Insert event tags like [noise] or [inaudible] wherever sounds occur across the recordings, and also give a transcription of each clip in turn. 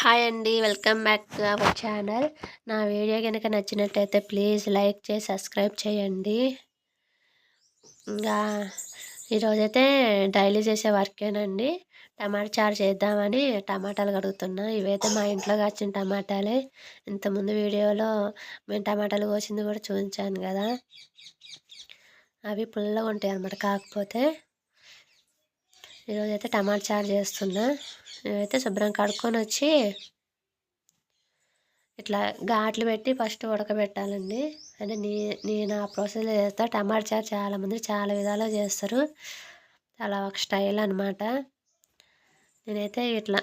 Hi అండి welcome back to our channel. నా video కనుక నచ్చినట్టయితే ప్లీజ్ లైక్ చేసి సబ్స్క్రైబ్ చేయండి. ఇంకా ఈరోజైతే డైలీ చేసే వర్కేనండి. టమాటా చారు చేద్దామని టమాటాలు కడుగుతున్నా. ఇవైతే మా ఇంట్లో కాచిన టమాటాలే. ఇంతకుముందు వీడియోలో మేము టమాటాలు కోసింది కూడా చూపించాను కదా. అవి పుల్లగా ఉంటాయి అన్నమాట కాకపోతే. ఈరోజైతే టమాటా చారు చేస్తున్నా. నేనైతే శుభ్రం కడుక్కొని వచ్చి ఇట్లా ఘాట్లు పెట్టి ఫస్ట్ ఉడకబెట్టాలండి. అంటే నీ నేను ఆ ప్రాసెస్లో చేస్తా. టమాటా చారు చాలామంది చాలా విధాలుగా చేస్తారు. చాలా ఒక స్టైల్ అనమాట నేనైతే ఇట్లా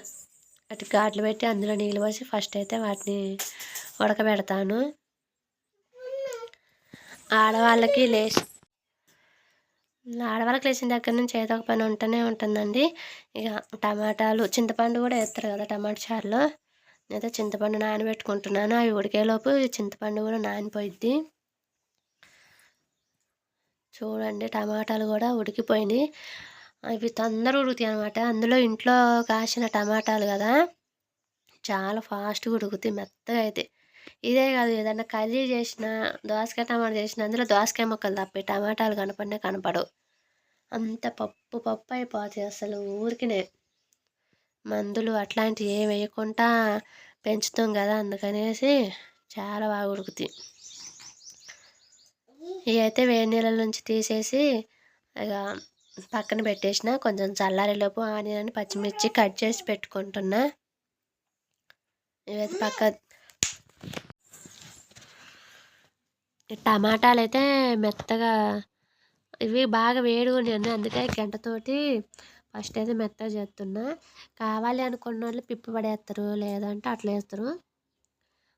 అటు ఘాట్లు పెట్టి అందులో నీళ్ళు పోసి ఫస్ట్ అయితే వాటిని ఉడకబెడతాను. ఆడవాళ్ళకి లేచి ఆడవాళ్ళకి లేచిన దగ్గర నుంచి ఏదో ఒక పని ఉంటూనే ఉంటుందండి. ఇక టమాటాలు చింతపండు కూడా వేస్తారు కదా టమాటా చారులో. నేనైతే చింతపండు నానబెట్టుకుంటున్నాను. అవి ఉడికేలోపు చింతపండు కూడా నానిపోయిద్ది. చూడండి టమాటాలు కూడా ఉడికిపోయినాయి. అవి తొందర ఉడుకుతాయి అనమాట అందులో ఇంట్లో కాసిన టమాటాలు కదా చాలా ఫాస్ట్గా ఉడుకుతాయి. మెత్తగా అయితే ఇదే కాదు ఏదన్నా కర్రీ చేసిన దోసకాయ టమాటా చేసిన అందులో దోసకాయ మొక్కలు తప్పి టమాటాలు కనపడినా కనపడవు. అంత పప్పు పప్పు అయిపోతాయి అసలు ఊరికినే. మందులు అట్లాంటివి ఏం వేయకుండా పెంచుతాం కదా అందుకనేసి చాలా బాగా ఉడుకుతాయి. ఇవి అయితే వేడి నీళ్ళ నుంచి తీసేసి ఇక పక్కన పెట్టేసిన కొంచెం చల్లారేలోపు ఆనియన్ పచ్చిమిర్చి కట్ చేసి పెట్టుకుంటున్నా. ఇవైతే పక్క టమాటాలు అయితే మెత్తగా ఇవి బాగా వేడిగా అందుకే గంటతోటి ఫస్ట్ అయితే మెత్తగా చేస్తున్నా. కావాలి అనుకున్న వాళ్ళు పిప్పి పడేస్తారు లేదంటే అట్లా వేస్తారు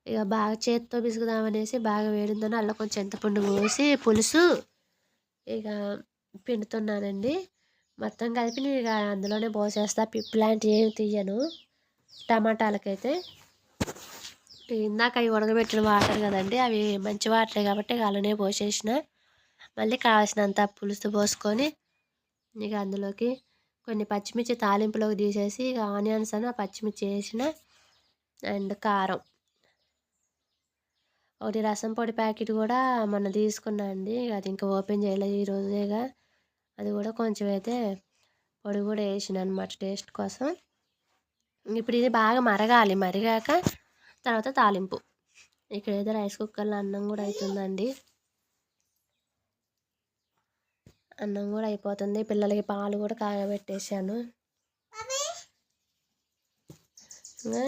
ఇక బాగా చేతితో బిసుకుదామనేసి బాగా వేడిందని అలా కొంచెం చింతపండు పోసి పులుసు ఇక పిండుతున్నానండి. మొత్తం కలిపి నేను ఇక అందులోనే పోసేస్తా. పిప్పి లాంటివి ఏమి తీయను టమాటాలకైతే. ఇందాక అవి ఉడకబెట్టిన వాటర్ కదండి అవి మంచి వాటరే కాబట్టి అలానే పోసేసిన. మళ్ళీ కావాల్సినంత పులుసు పోసుకొని ఇక అందులోకి కొన్ని పచ్చిమిర్చి తాలింపులోకి తీసేసి ఇక ఆనియన్స్ అని పచ్చిమిర్చి వేసిన అండ్ కారం. ఒకటి రసం పొడి ప్యాకెట్ కూడా మొన్న తీసుకున్నా అండి అది ఇంకా ఓపెన్ చేయలేదు ఈ రోజేగా అది కూడా కొంచెం అయితే పొడి కూడా వేసిన అనమాట టేస్ట్ కోసం. ఇప్పుడు ఇది బాగా మరగాలి మరిగాక తర్వాత తాలింపు. ఇక్కడ ఏదో రైస్ కుక్కర్లో అన్నం కూడా అవుతుందండి అన్నం కూడా అయిపోతుంది. పిల్లలకి పాలు కూడా కాగబెట్టేశాను.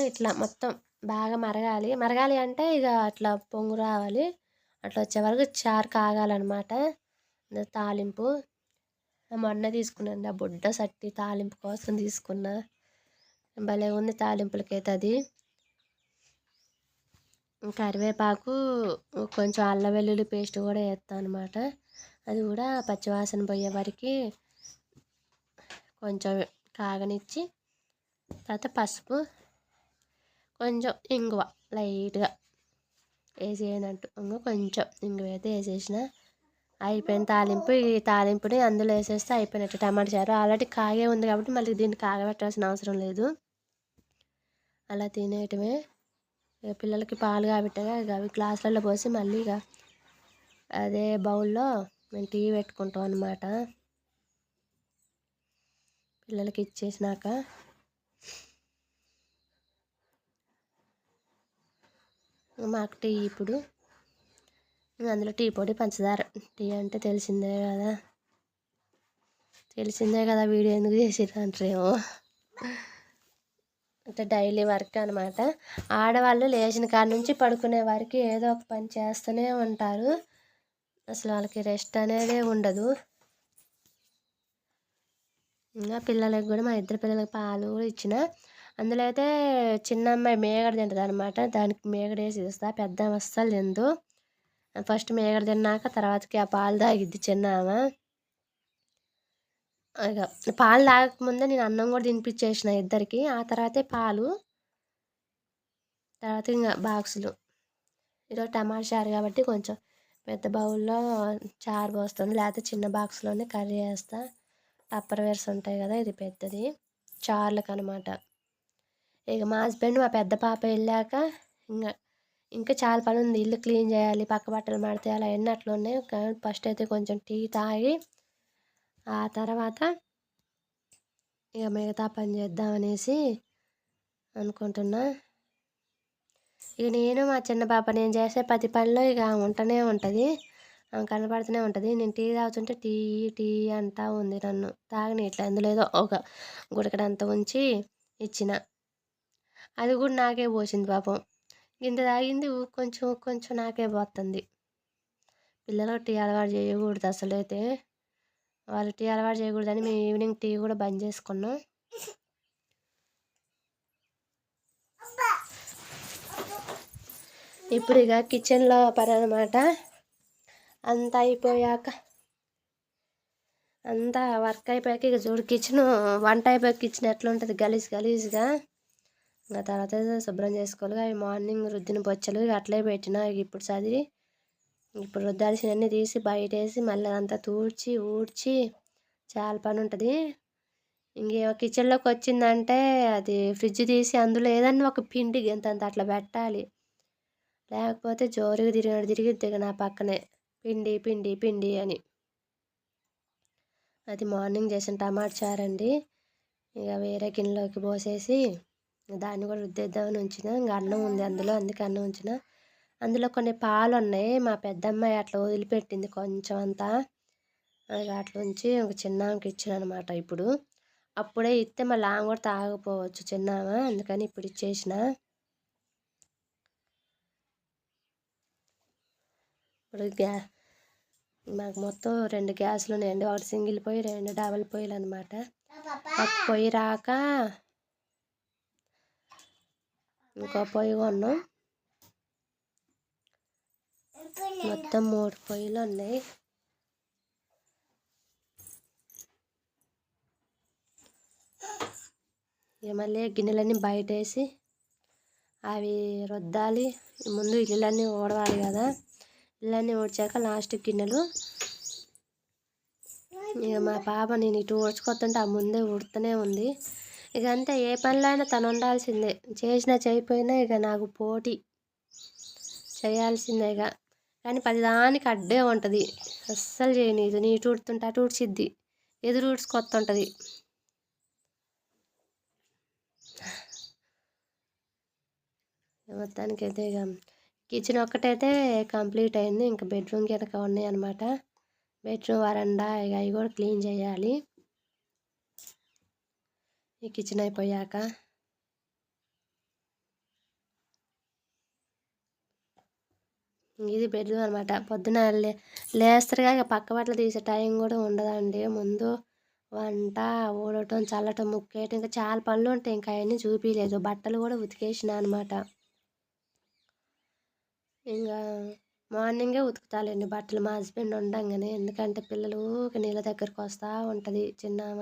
ఇట్లా మొత్తం బాగా మరగాలి. మరగాలి అంటే ఇక అట్లా పొంగు రావాలి. అట్లా వచ్చే వరకు చారు కాగాలన్నమాట. తాలింపు. మొన్న తీసుకున్నాను. ఆ బుడ్డ సట్టి తాలింపు కోసం తీసుకున్నా. భలే ఉంది తాలింపులకైతే అది. కరివేపాకు కొంచెం అల్లం వెల్లుల్లి పేస్ట్ కూడా వేస్తాను అనమాట అది కూడా పచ్చివాసన పోయే వరకు కొంచెం కాగనిచ్చి తర్వాత పసుపు కొంచెం ఇంగువ లైట్గా వేసేయనట్టు. ఇంకో కొంచెం ఇంగువ అయితే వేసేసిన. అయిపోయిన తాలింపు ఈ తాలింపుని అందులో వేసేస్తే అయిపోయినట్టు. టమాటా చారు ఆల్రెడీ కాగే ఉంది కాబట్టి మళ్ళీ దీన్ని కాగబెట్టాల్సిన అవసరం లేదు. అలా తినేయటమే. ఇక పిల్లలకి పాలు కాబట్టగా ఇక అవి గ్లాసులలో పోసి మళ్ళీ ఇక అదే బౌల్లో మేము టీ పెట్టుకుంటాం అన్నమాట. పిల్లలకి ఇచ్చేసినాక మాకు టీ ఇప్పుడు. అందులో టీ పొడి పంచదార. టీ అంటే తెలిసిందే కదా. తెలిసిందే కదా వీడియో ఎందుకు చేసేది అంటారేమో. అంటే డైలీ వర్క్ అనమాట ఆడవాళ్ళు లేచిన కాడ నుంచి పడుకునే వారికి ఏదో ఒక పని చేస్తూనే ఉంటారు. అసలు వాళ్ళకి రెస్ట్ అనేది ఉండదు. ఇంకా పిల్లలకి కూడా మా ఇద్దరు పిల్లలకి పాలు కూడా ఇచ్చిన. అందులో అయితే చిన్న అమ్మాయి మేగడ తింటుంది అనమాట దానికి మేగడ వేసి ఇస్తా. పెద్ద అస్సలు తిందు ఫస్ట్ మేగడ తిన్నాక తర్వాతకి ఆ పాలు తాగిద్ది చిన్న ఆమె. ఇక పాలు తాగకముందే నేను అన్నం కూడా తినిపించేసిన ఇద్దరికి. ఆ తర్వాతే పాలు. తర్వాత ఇంకా బాక్సులు. ఈరోజు టమాటా చారు కాబట్టి కొంచెం పెద్ద బౌల్లో చారు పోస్తుంది లేకపోతే చిన్న బాక్స్లోనే కర్రీ వేస్తా టప్పర్ వేర్స్ ఉంటాయి కదా ఇది పెద్దది. చార్లకు అనమాట ఇక మా హస్బెండ్ మా పెద్ద పాప వెళ్ళాక ఇంకా ఇంకా చాలా పని ఉంది ఇల్లు క్లీన్ చేయాలి పక్క బట్టలు మడతేయాలి అవన్నీ ఎన్నట్లు ఉన్నాయి కానీ ఫస్ట్ అయితే కొంచెం టీ తాగి ఆ తర్వాత ఇక మిగతా పని చేద్దామనేసి అనుకుంటున్నా. ఇక నేను మా చిన్న పాప నేను చేసే ప్రతి పనిలో ఇక ఉంటూనే ఉంటుంది. కనపడుతూనే ఉంటుంది. నేను టీ తాగుతుంటే టీ టీ అంటా ఉంది నన్ను. తాగని ఇట్లా అందులో ఏదో ఒక గుడకడంత ఉంచి ఇచ్చిన. అది కూడా నాకే పోసింది పాపం. ఇంత తాగింది కొంచెం కొంచెం నాకే పోతుంది. పిల్లలకు టీ అలవాటు చేయకూడదు అసలు అయితే వాళ్ళు టీ అలవాటు చేయకూడదని మేము ఈవినింగ్ టీ కూడా బంద్ చేసుకున్నాం. ఇప్పుడు ఇక కిచెన్లో పని అనమాట అంతా అయిపోయాక అంతా వర్క్ అయిపోయాక ఇక చూడు కిచెన్ వంట అయిపోయాక కిచెన్ ఎట్లా ఉంటుంది గలీజ్ గలీజ్గా. ఇంకా తర్వాత శుభ్రం చేసుకోవాలి. అవి మార్నింగ్ రుద్దిన బొచ్చలు ఇక అట్లే పెట్టిన. ఇప్పుడు చదివి ఇప్పుడు రుద్దాల్సినవన్నీ తీసి బయట వేసి మళ్ళీ అంతా తూడ్చి ఊడ్చి చాలా పని ఉంటుంది. ఇంకేమో కిచెన్లోకి వచ్చిందంటే అది ఫ్రిడ్జ్ తీసి అందులో ఏదన్నా ఒక పిండి ఎంత అట్లా పెట్టాలి. లేకపోతే జోరుగా తిరిగినాడు తిరిగిద్ది నా పక్కనే పిండి పిండి పిండి అని. అది మార్నింగ్ చేసిన టమాటా చారండి. ఇక వేరే గిన్నెలోకి పోసేసి దాన్ని కూడా రుద్దేద్దామని ఉంచిన ఇంకా అన్నం ఉంది అందులో అందుకే అన్నం ఉంచిన. అందులో కొన్ని పాలు ఉన్నాయి మా పెద్దమ్మాయి అట్లా వదిలిపెట్టింది కొంచెం అంతా. అట్లా ఉంచి ఒక చిన్నామకి ఇచ్చాను అనమాట ఇప్పుడు. అప్పుడే ఇస్తే మళ్ళీ ఆమె కూడా తాగపోవచ్చు చిన్నామ. అందుకని ఇప్పుడు ఇచ్చేసిన. ఇప్పుడు గ్యా మాకు మొత్తం రెండు గ్యాసులు ఉన్నాయండి. ఒకటి సింగిల్ పొయ్యి రెండు డబల్ పొయ్యిలు అనమాట ఒక పొయ్యి రాక ఇంకో పొయ్యి కొన్నాం. మొత్తం మూడు పొయ్యిలు ఉన్నాయి. ఇక మళ్ళీ గిన్నెలన్నీ బయట వేసి అవి రుద్దాలి. ముందు ఇల్లులన్నీ ఓడవాలి కదా. ఇళ్ళన్నీ ఊడ్చాక లాస్ట్ గిన్నెలు. ఇక మా పాప నేను ఇటు ఊడ్చుకొస్తుంటే ఆ ముందే ఉడుతూనే ఉంది. ఇక అంతే ఏ పనులైనా తను ఉండాల్సిందే. చేసినా చేయకపోయినా ఇక నాకు పోటీ. చేయాల్సిందే ఇక. కానీ ప్రతిదానికి అడ్డే ఉంటుంది. అస్సలు చేయనీదు నీ ఊడుతుంటే అటు ఊడ్చిద్ది ఎదురు ఊడ్చుకొస్తుంటుంది మొత్తానికి అయితే ఇక కిచెన్ ఒక్కటైతే కంప్లీట్ అయింది. ఇంకా బెడ్రూమ్ కనుక ఉన్నాయి అనమాట బెడ్రూమ్ వరండా ఇక అవి కూడా క్లీన్ చేయాలి. ఈ కిచెన్ అయిపోయాక. ఇది బెడ్రూమ్ అనమాట పొద్దున లే లేస్తారుగా ఇక పక్క బట్టలు తీసే టైం కూడా ఉండదండి. ముందు వంట ఊడటం చల్లటం ముక్కేయటం ఇంకా చాలా పనులు ఉంటాయి. ఇంకా అవన్నీ చూపించలేదు బట్టలు కూడా ఉతికేసిన అనమాట ఇంకా మార్నింగే ఉతుకుతాలండి బట్టలు. మా హస్బెండ్ ఉండంగానే. ఎందుకంటే పిల్లలు నీళ్ళ దగ్గరకు వస్తూ ఉంటుంది. చిన్నామ.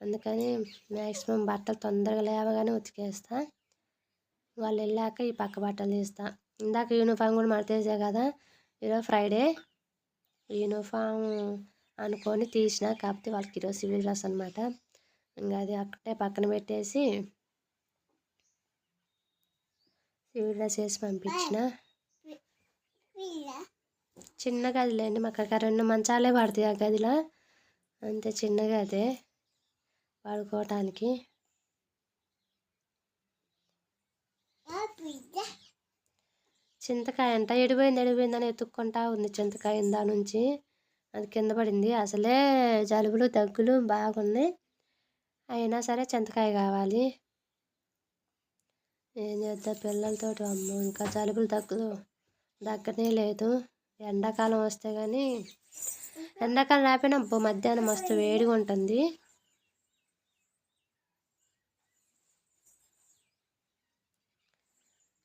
అందుకని మ్యాక్సిమం బట్టలు తొందరగా లేవగానే ఉతికేస్తా. వాళ్ళు వెళ్ళాక ఈ పక్క బట్టలు తీస్తా. ఇందాక యూనిఫామ్ కూడా మడతేసా కదా ఈరోజు ఫ్రైడే. యూనిఫామ్ అనుకొని తీసిన కాకపోతే వాళ్ళకి ఈరోజు సివిల్ డ్రెస్ అనమాట ఇంకా అది అక్కడే పక్కన పెట్టేసి సివిల్ డ్రెస్ వేసి పంపించిన. చిన్న గదిలేండి మాకు రెండు మంచాలే పడతాయి ఆ గదిలో. అంతే చిన్న గదే పడుకోవటానికి. చింతకాయ అంట. ఎడిపోయింది ఎడిపోయిందని ఎత్తుక్కుంటా ఉంది చింతకాయ ఇందా నుంచి. అది కింద పడింది. అసలే జలుబులు దగ్గులు బాగున్నాయి అయినా సరే చింతకాయ కావాలి. ఏం చేద్దాం పిల్లలతో అమ్మ ఇంకా జలుబులు దగ్గులు దగ్గనే లేదు. ఎండాకాలం వస్తే కానీ ఎండాకాలం రాకపోయినా మధ్యాహ్నం మస్తు వేడిగా ఉంటుంది.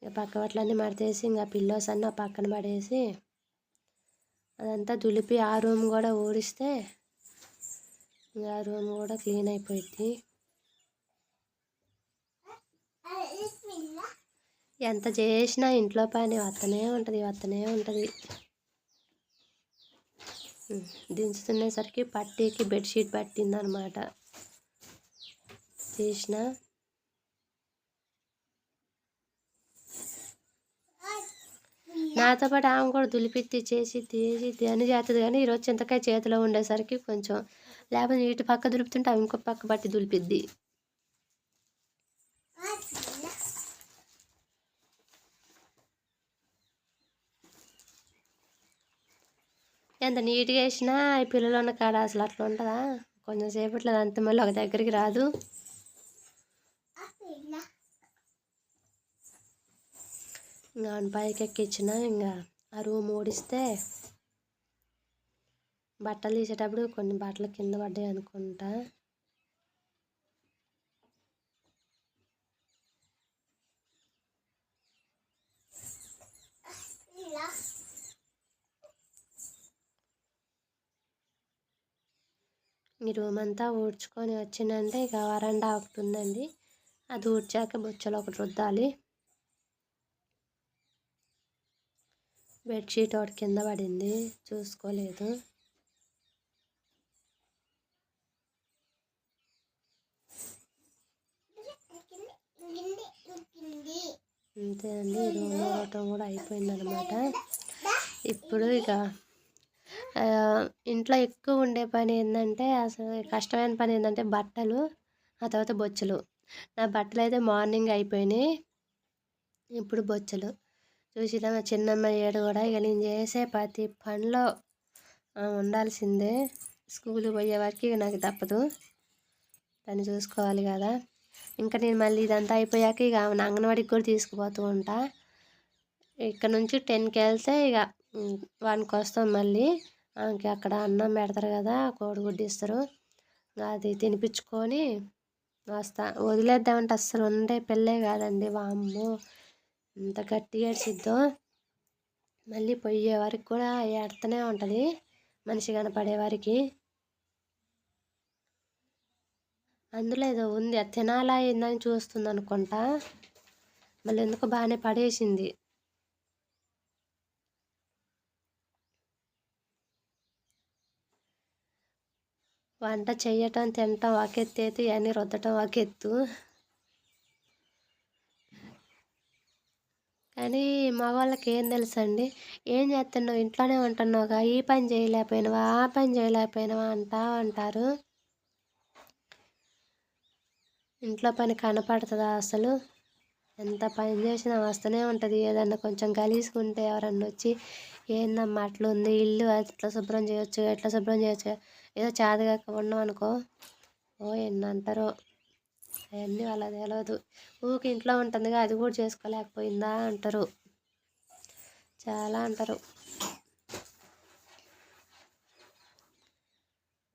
ఇక పక్క వాటిలన్నీ మడతేసి ఇంకా పిల్లోస్ అన్న పక్కన పడేసి అదంతా దులిపి ఆ రూమ్ కూడా ఊడిస్తే ఇంకా ఆ రూమ్ కూడా క్లీన్ అయిపోయింది ఎంత చేసినా ఇంట్లో పని వస్తనే ఉంటుంది వస్తనే ఉంటుంది. దించుతునేసరికి పట్టీకి బెడ్షీట్ పట్టిందనమాట. చేసినా నాతో పాటు ఆమె కూడా దులిపిత్తి చేసిద్ది చేసిద్ది అని చేస్తుంది కానీ ఈరోజు చింతకాయ చేతిలో ఉండేసరికి కొంచెం లేకపోతే ఇటు పక్క దులుపుతుంటే ఆమె ఇంకో పక్క బట్టి దులిపిద్ది. ఎంత నీట్గా వేసినా ఈ పిల్లలు ఉన్న కాడ అసలు అట్లా ఉంటుందా? కొంచెం సేపట్లో అంత మళ్ళీ ఒక దగ్గరికి రాదు. ఇంకా పైకి ఎక్కించిన ఇంకా ఆ రూమ్ ఓడిస్తే బట్టలు తీసేటప్పుడు కొన్ని బట్టలు కింద పడ్డాయి అనుకుంటా. ఈ రూమ్ అంతా ఊడ్చుకొని వచ్చిందంటే ఇక వరండా ఒకటి ఉందండి. అది ఊడ్చాక బొచ్చలు ఒకటి రుద్దాలి. బెడ్షీట్ ఒకటి కింద పడింది. చూసుకోలేదు. అంతే అండి. రూమ్ అవటం కూడా అయిపోయిందనమాట ఇప్పుడు ఇక ఇంట్లో ఎక్కువ ఉండే పని ఏంటంటే అసలు కష్టమైన పని ఏంటంటే బట్టలు ఆ తర్వాత బొచ్చలు. నా బట్టలు అయితే మార్నింగ్ అయిపోయినాయి. ఇప్పుడు బొచ్చలు. చూసినా మా చిన్నమ్మ ఏడు కూడా ఇక నేను చేసే ప్రతి పనిలో ఉండాల్సిందే. స్కూల్ పోయే వరకు ఇక నాకు తప్పదు. దాన్ని చూసుకోవాలి కదా. ఇంకా నేను మళ్ళీ ఇదంతా అయిపోయాక ఇక అంగన్వాడికి కూడా తీసుకుపోతూ ఉంటా. ఇక్కడ నుంచి టెన్కి వెళ్తే ఇక వానికి వస్తాం మళ్ళీ. ఆమెకి అక్కడ అన్నం పెడతారు కదా కోడిగుడ్డు ఇస్తారు. అది తినిపించుకొని వస్తా. వదిలేద్దామంటే అస్సలు ఉండే పెళ్ళే కాదండి వామ్మో. ఎంత గట్టిగా ఏడ్చిద్దో మళ్ళీ పోయే వరకు కూడా ఏడుతూనే ఉంటుంది. మనిషి కనపడే వారికి. అందులో ఏదో ఉంది. అది తినాలా ఏందని చూస్తుంది అనుకుంటా. మళ్ళీ ఎందుకు బాగానే పడేసింది. వంట చేయటం తినటం ఒక ఎత్తు ఇవన్నీ రుద్దటం ఒక ఎత్తు కానీ మగవాళ్ళకి ఏం తెలుసండి? ఏం చేస్తున్నావు ఇంట్లోనే ఉంటున్నావుగా. ఈ పని చేయలేకపోయినావా? ఆ పని చేయలేకపోయినావా? అంటా అంటారు ఇంట్లో పని కనపడుతుందా అసలు? ఎంత పని చేసినా వస్తూనే ఉంటుంది. ఏదన్నా కొంచెం గలీసుకుంటే ఎవరన్నా వచ్చి ఏందమ్మా అట్లా ఉంది ఇల్లు అట్లా శుభ్రం చేయొచ్చు ఎట్లా శుభ్రం చేయొచ్చు? ఏదో చాదగాక ఉన్నాం అనుకో. ఓ ఎన్నంటారో. అవన్నీ వాళ్ళకి తెలియదు ఊరికి ఇంట్లో ఉంటుందిగా అది కూడా చేసుకోలేకపోయిందా అంటారు. చాలా అంటారు.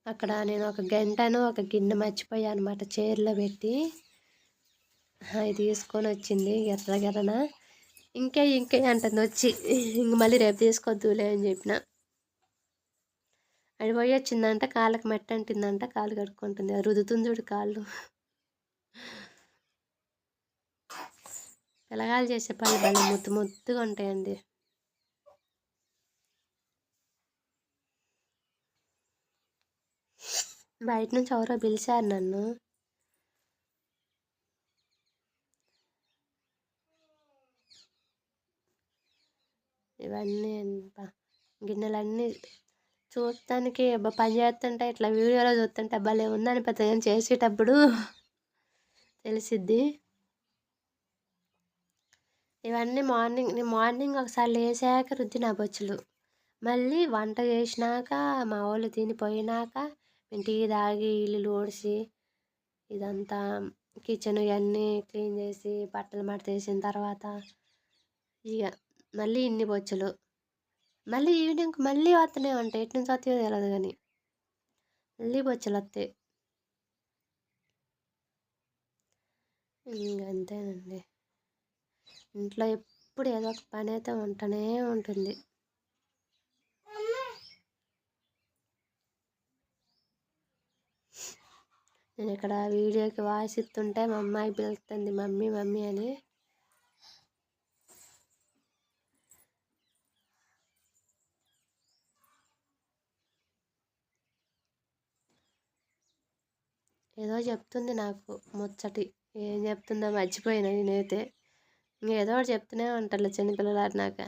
అక్కడ నేను ఒక గంటను ఒక గిన్నె మర్చిపోయాను అనమాట చైర్లో పెట్టి అది తీసుకొని వచ్చింది ఎర్రగెర్రన ఇంకే ఇంకే అంటుంది వచ్చి. ఇంక మళ్ళీ రేపు తీసుకొద్దులే అని చెప్పిన. అది పోయి వచ్చిందంట కాళ్ళకి మెట్ట అంటిందంట కాళ్ళు కడుక్కుంటుంది. రుదుతుంది చూడు కాళ్ళు. పిల్లగాలు చేసే పళ్ళు భలే ముద్దు ముద్దుగా ఉంటాయండి. బయట నుంచి ఎవరో పిలిచారు నన్ను. ఇవన్నీ గిన్నెలన్నీ చూడటానికి పని చేస్తుంటే ఇట్లా వీడియోలో చూస్తుంటే భలే ఉందని పెద్ద చేసేటప్పుడు తెలిసిద్ది. ఇవన్నీ మార్నింగ్ నేను మార్నింగ్ ఒకసారి లేచాక రుద్దిన బొచ్చులు. మళ్ళీ వంట చేసినాక మా వాళ్ళు తినిపోయినాక టీ తాగి ఇల్లు ఊడ్చి ఇదంతా కిచెన్ ఇవన్నీ క్లీన్ చేసి బట్టలు మడతేసిన తర్వాత ఇక మళ్ళీ ఇన్ని బొచ్చులు. మళ్ళీ ఈవినింగ్ మళ్ళీ వస్తూనే ఉంటాయి. ఎటు నుంచి వస్తాయో తెలియదు కానీ మళ్ళీ బొచ్చులు వస్తాయి ఇంకంతేనండి ఇంట్లో ఎప్పుడు ఏదో ఒక పని అయితే ఉంటూనే ఉంటుంది. నేను ఇక్కడ వీడియోకి వాయిస్ ఇస్తుంటే మా అమ్మాయి పిలుస్తుంది మమ్మీ మమ్మీ అని. ఏదో చెప్తుంది నాకు ముచ్చటి. ఏం చెప్తుందో మర్చిపోయినా నేనైతే. ఏదో ఒకటి చెప్తూనే ఉంటారు చిన్నపిల్లలు అన్నాక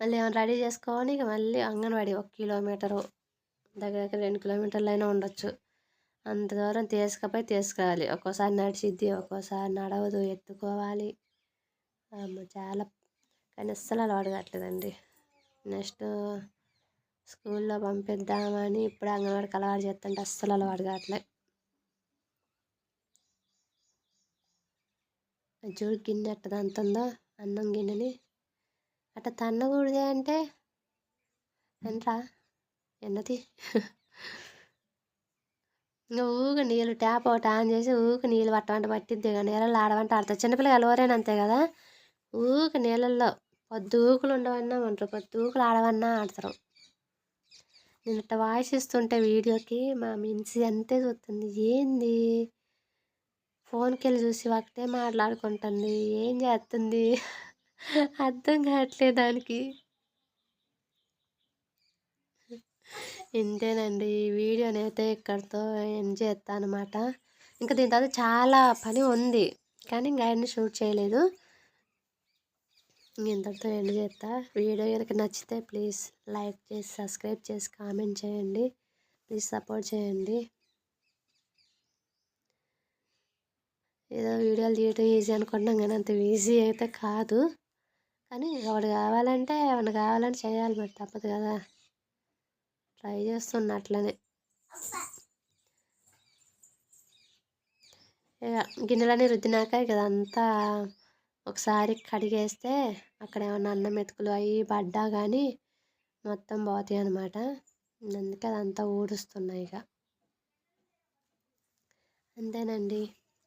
మళ్ళీ ఏమైనా రెడీ చేసుకొని ఇక మళ్ళీ అంగన్వాడీ ఒక కిలోమీటరు. దగ్గర దగ్గర రెండు కిలోమీటర్లు అయినా ఉండొచ్చు. అంత దూరం తీసుకపోయి తీసుకురావాలి. ఒక్కోసారి నడిచిద్ది ఒక్కోసారి నడవదు ఎత్తుకోవాలి. అమ్మ చాలా కానీ అస్సలు అలవాటు కావట్లేదండి. నెక్స్ట్ స్కూల్లో పంపిద్దామని ఇప్పుడు అంగన్వాడికి అలవాటు చేస్తుంటే అస్సలు అలవాటు కావట్లేదు చూడు గిన్నె ఎట్ట దంతుందో అన్నం గిన్నెని. అట్ట తన్నకూడదే అంటే ఎంట్రా? ఎన్నది? ఇంకా ఊక నీళ్ళు ట్యాప్ ఒకటి ఆన్ చేసి ఊక నీళ్ళు పట్టమంట పట్టిద్ది ఇక నీళ్ళలో ఆడవంట ఆడతారు చిన్నపిల్లలు ఎవరైనా అంతే కదా? ఊక నీళ్ళల్లో పొద్దుకులు ఉండవన్నా ఉంటారు పొద్దుకులు ఆడవన్నా ఆడతారు. నేను ఇట్లా వాయిస్ ఇస్తుంటే వీడియోకి మా మిన్సి అంతే చూస్తుంది ఏంది? ఫోన్కి వెళ్ళి చూసి ఒకటే మాట్లాడుకుంటుంది. ఏం చేస్తుంది [laughs] అర్థం కావట్లేదు దానికి. ఇంతేనండి. ఈ వీడియోని అయితే ఇక్కడితో ఎండ్ చేస్తాను అనమాట ఇంకా దీని తర్వాత చాలా పని ఉంది. కానీ ఇంకా ఆయన్ని షూట్ చేయలేదు. ఇంతటితో ఎండ్ చేస్తా వీడియో కనుక నచ్చితే ప్లీజ్ లైక్ చేసి సబ్స్క్రైబ్ చేసి కామెంట్ చేయండి. ప్లీజ్ సపోర్ట్ చేయండి. ఏదో వీడియోలు తీయటం ఈజీ అనుకుంటున్నాం కానీ అంత ఈజీ అయితే కాదు. కానీ ఎవడు కావాలంటే ఏమైనా కావాలంటే చేయాలి మరి తప్పదు కదా. ట్రై చేస్తున్నా అట్లనే. ఇక గిన్నెలన్నీ రుద్దినాక ఇక అదంతా ఒకసారి కడిగేస్తే అక్కడ ఏమన్నా అన్నం మెతుకులు అవి పడ్డా కానీ మొత్తం పోతాయి అనమాట అందుకే అదంతా ఊడుస్తున్నాయి ఇక. అంతేనండి.